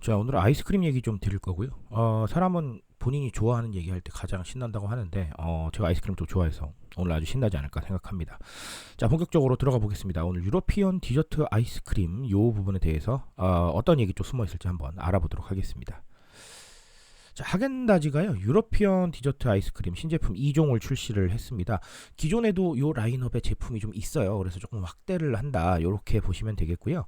자, 오늘 아이스크림 얘기 좀 드릴 거고요. 어, 사람은 본인이 좋아하는 얘기할 때 가장 신난다고 하는데, 어, 제가 아이스크림 도 좋아해서 오늘 아주 신나지 않을까 생각합니다. 자, 본격적으로 들어가 보겠습니다. 오늘 유러피언 디저트 아이스크림 요 부분에 대해서 어, 어떤 얘기 좀 숨어 있을지 한번 알아보도록 하겠습니다. 자, 하겐다즈가요, 유러피언 디저트 아이스크림 신제품 2종을 출시를 했습니다. 기존에도 요 라인업의 제품이 좀 있어요. 그래서 조금 확대를 한다. 이렇게 보시면 되겠고요.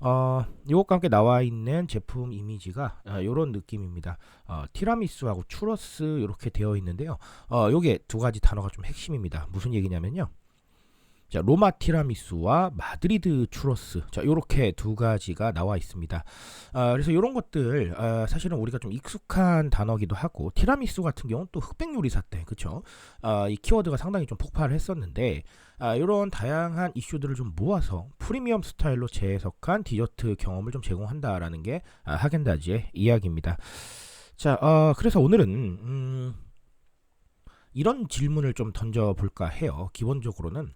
어, 이것과 함께 나와 있는 제품 이미지가 어, 이런 느낌입니다. 어, 티라미수하고 추러스 이렇게 되어 있는데요. 어, 요게 두 가지 단어가 좀 핵심입니다. 무슨 얘기냐면요. 자, 로마 티라미수와 마드리드 추러스. 자, 요렇게 두 가지가 나와 있습니다. 아, 그래서 요런 것들 아, 사실은 우리가 좀 익숙한 단어기도 하고 티라미수 같은 경우는 또 흑백 요리사 때 그쵸? 아, 이 키워드가 상당히 좀 폭발을 했었는데 아, 이런 다양한 이슈들을 좀 모아서 프리미엄 스타일로 재해석한 디저트 경험을 좀 제공한다라는 게 아, 하겐다즈의 이야기입니다. 자, 어, 그래서 오늘은 음, 이런 질문을 좀 던져볼까 해요. 기본적으로는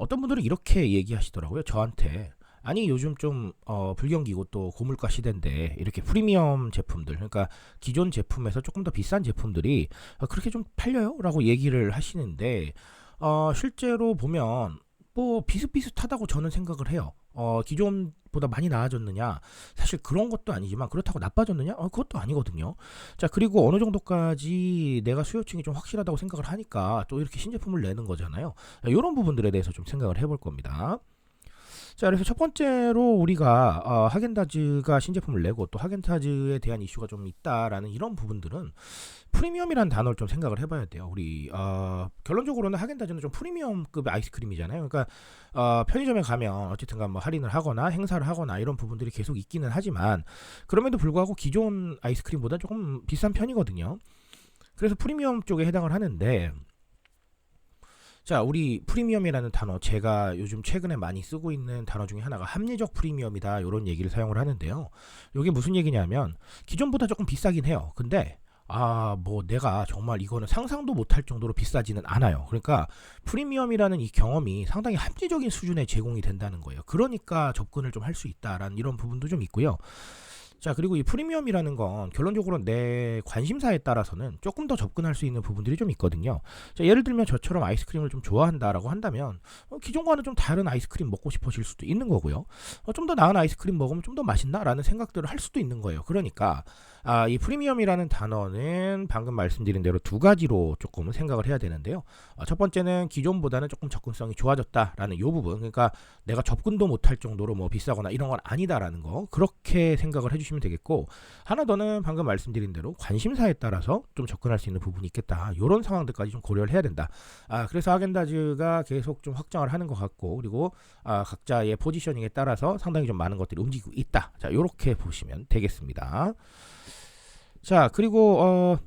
어떤 분들은 이렇게 얘기하시더라고요. 저한테 아니 요즘 좀 어, 불경기고 또 고물가 시대인데 이렇게 프리미엄 제품들 그러니까 기존 제품에서 조금 더 비싼 제품들이 어, 그렇게 좀 팔려요?라고 얘기를 하시는데 어, 실제로 보면 뭐 비슷비슷하다고 저는 생각을 해요. 어, 기존보다 많이 나아졌느냐? 사실 그런 것도 아니지만 그렇다고 나빠졌느냐? 어, 그것도 아니거든요. 자, 그리고 어느 정도까지 내가 수요층이 좀 확실하다고 생각을 하니까 또 이렇게 신제품을 내는 거잖아요. 이런 부분들에 대해서 좀 생각을 해볼 겁니다. 자, 그래서 첫 번째로 우리가 어, 하겐다즈가 신제품을 내고 또 하겐다즈에 대한 이슈가 좀 있다라는 이런 부분들은 프리미엄이라는 단어를 좀 생각을 해봐야 돼요. 우리 어, 결론적으로는 하겐다즈는 좀 프리미엄급의 아이스크림이잖아요. 그러니까 어, 편의점에 가면 어쨌든간 뭐 할인을 하거나 행사를 하거나 이런 부분들이 계속 있기는 하지만 그럼에도 불구하고 기존 아이스크림보다 조금 비싼 편이거든요. 그래서 프리미엄 쪽에 해당을 하는데 자, 우리 프리미엄이라는 단어 제가 요즘 최근에 많이 쓰고 있는 단어 중에 하나가 합리적 프리미엄이다. 이런 얘기를 사용을 하는데요. 이게 무슨 얘기냐면 기존보다 조금 비싸긴 해요. 근데 아, 뭐 내가 정말 이거는 상상도 못할 정도로 비싸지는 않아요. 그러니까 프리미엄이라는 이 경험이 상당히 합리적인 수준에 제공이 된다는 거예요. 그러니까 접근을 좀 할 수 있다라는 이런 부분도 좀 있고요. 자, 그리고 이 프리미엄이라는 건 결론적으로 내 관심사에 따라서는 조금 더 접근할 수 있는 부분들이 좀 있거든요. 자, 예를 들면 저처럼 아이스크림을 좀 좋아한다라고 한다면 어, 기존과는 좀 다른 아이스크림 먹고 싶어질 수도 있는 거고요. 어, 좀 더 나은 아이스크림 먹으면 좀 더 맛있나라는 생각들을 할 수도 있는 거예요. 그러니까 아, 이 프리미엄이라는 단어는 방금 말씀드린 대로 두 가지로 조금 생각을 해야 되는데요. 어, 첫 번째는 기존보다는 조금 접근성이 좋아졌다라는 이 부분. 그러니까 내가 접근도 못할 정도로 뭐 비싸거나 이런 건 아니다라는 거. 그렇게 생각을 해주시 면 되겠고 하나 더는 방금 말씀드린 대로 관심사에 따라서 좀 접근할 수 있는 부분이 있겠다. 이런 상황들까지 좀 고려를 해야 된다. 아, 그래서 아겐다즈가 계속 좀 확장을 하는 것 같고 그리고 아, 각자의 포지셔닝에 따라서 상당히 좀 많은 것들이 움직이고 있다. 자, 이렇게 보시면 되겠습니다. 자, 그리고 어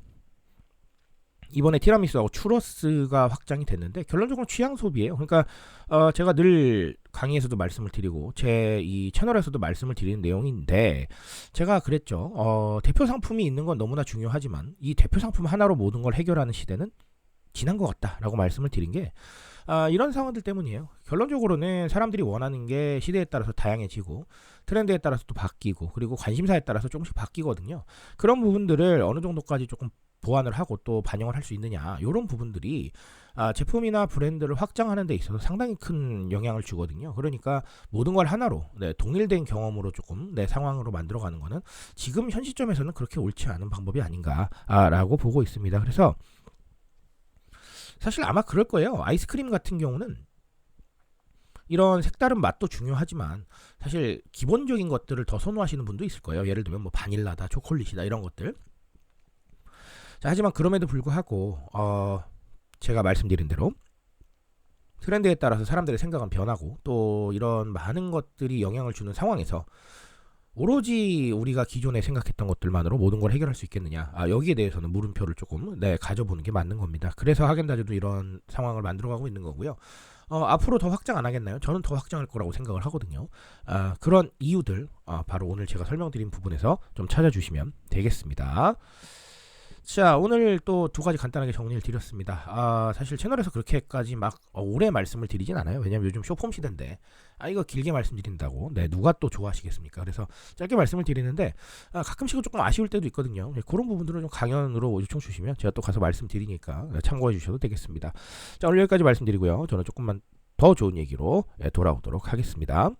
이번에 티라미수하고 추러스가 확장이 됐는데 결론적으로 취향 소비예요. 그러니까 어 제가 늘 강의에서도 말씀을 드리고 제 이 채널에서도 말씀을 드리는 내용인데 제가 그랬죠. 어 대표 상품이 있는 건 너무나 중요하지만 이 대표 상품 하나로 모든 걸 해결하는 시대는 지난 것 같다라고 말씀을 드린 게 아, 이런 상황들 때문이에요. 결론적으로는 사람들이 원하는 게 시대에 따라서 다양해지고 트렌드에 따라서 또 바뀌고 그리고 관심사에 따라서 조금씩 바뀌거든요. 그런 부분들을 어느 정도까지 조금 보완을 하고 또 반영을 할 수 있느냐 이런 부분들이 아, 제품이나 브랜드를 확장하는 데 있어서 상당히 큰 영향을 주거든요. 그러니까 모든 걸 하나로 네, 동일된 경험으로 조금 내 상황으로 만들어가는 거는 지금 현 시점에서는 그렇게 옳지 않은 방법이 아닌가라고 보고 있습니다. 그래서 사실 아마 그럴 거예요. 아이스크림 같은 경우는 이런 색다른 맛도 중요하지만 사실 기본적인 것들을 더 선호하시는 분도 있을 거예요. 예를 들면 뭐 바닐라다, 초콜릿이다 이런 것들. 자, 하지만 그럼에도 불구하고 어, 제가 말씀드린 대로 트렌드에 따라서 사람들의 생각은 변하고 또 이런 많은 것들이 영향을 주는 상황에서 오로지 우리가 기존에 생각했던 것들만으로 모든 걸 해결할 수 있겠느냐. 아, 여기에 대해서는 물음표를 조금 네, 가져보는 게 맞는 겁니다. 그래서 하겐다즈도 이런 상황을 만들어가고 있는 거고요. 어, 앞으로 더 확장 안 하겠나요? 저는 더 확장할 거라고 생각을 하거든요. 아, 그런 이유들 아, 바로 오늘 제가 설명드린 부분에서 좀 찾아주시면 되겠습니다. 자 오늘 또 두 가지 간단하게 정리를 드렸습니다. 아 사실 채널에서 그렇게까지 막 어, 오래 말씀을 드리진 않아요. 왜냐면 요즘 쇼폼 시대인데 아 이거 길게 말씀드린다고 네 누가 또 좋아하시겠습니까? 그래서 짧게 말씀을 드리는데 아, 가끔씩은 조금 아쉬울 때도 있거든요. 네, 그런 부분들은 좀 강연으로 요청 주시면 제가 또 가서 말씀드리니까 네, 참고해 주셔도 되겠습니다. 자 오늘 여기까지 말씀드리고요. 저는 조금만 더 좋은 얘기로 예, 돌아오도록 하겠습니다.